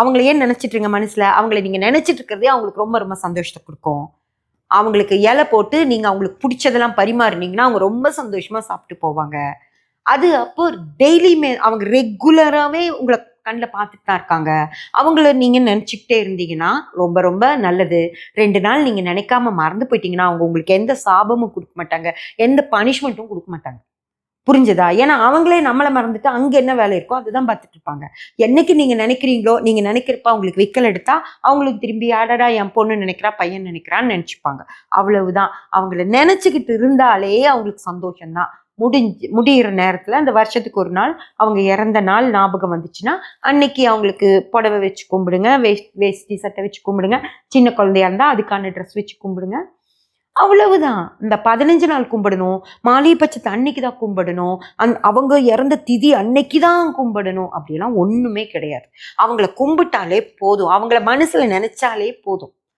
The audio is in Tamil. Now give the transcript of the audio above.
அவங்கள ஏன் நினைச்சிட்டு இருங்க மனசுல? அவங்கள நீங்க நினைச்சிட்டு இருக்கிறதே அவங்களுக்கு ரொம்ப ரொம்ப சந்தோஷத்தை கொடுக்கும். அவங்களுக்கு இலை போட்டு நீங்க அவங்களுக்கு பிடிச்சதெல்லாம் பரிமாறுனீங்கன்னா அவங்க ரொம்ப சந்தோஷமா சாப்பிட்டு போவாங்க. அது அப்போ டெய்லியுமே அவங்க ரெகுலராகவே உங்களை கண்ணில் பார்த்துட்டு தான் இருக்காங்க. அவங்கள நீங்கள் நினச்சிக்கிட்டே இருந்தீங்கன்னா ரொம்ப ரொம்ப நல்லது. ரெண்டு நாள் நீங்கள் நினைக்காம மறந்து போயிட்டீங்கன்னா அவங்க உங்களுக்கு எந்த சாபமும் கொடுக்க மாட்டாங்க. எந்த பனிஷ்மெண்ட்டும் கொடுக்க மாட்டாங்க. புரிஞ்சுதா? ஏன்னா அவங்களே நம்மளை மறந்துட்டு அங்கே என்ன வேலை இருக்கோ அதுதான் பார்த்துட்டு இருப்பாங்க. என்னைக்கு நீங்கள் நினைக்கிறீங்களோ நீங்கள் நினைக்கிறப்ப அவங்களுக்கு விக்கல் எடுத்தா அவங்களுக்கு திரும்பி ஆடடா என் பொண்ணு நினைக்கிறா பையன் நினைக்கிறான்னு நினச்சிப்பாங்க. அவ்வளவுதான். அவங்கள நினச்சிக்கிட்டு இருந்தாலே அவங்களுக்கு சந்தோஷம்தான். முடிஞ்சு முடியிற நேரத்தில் அந்த வருஷத்துக்கு ஒரு நாள் அவங்க இறந்த நாள் ஞாபகம் வந்துச்சுன்னா அன்னைக்கு அவங்களுக்கு புடவை வச்சு கும்பிடுங்க வேஷ்ட் வேஷ்டி சட்டை வச்சு கும்பிடுங்க சின்ன குழந்தையா இருந்தால் அதுக்கான ட்ரெஸ் வச்சு கும்பிடுங்க. அவ்வளவுதான். இந்த பதினஞ்சு நாள் கும்பிடணும் மாலை பட்சத்தை அன்னைக்கு தான் கும்பிடணும் அந் அவங்க இறந்த திதி அன்னைக்கு தான் கும்பிடணும் அப்படிலாம் ஒன்றுமே கிடையாது. அவங்கள கும்பிட்டாலே போதும். அவங்கள மனசில் நினச்சாலே போதும்.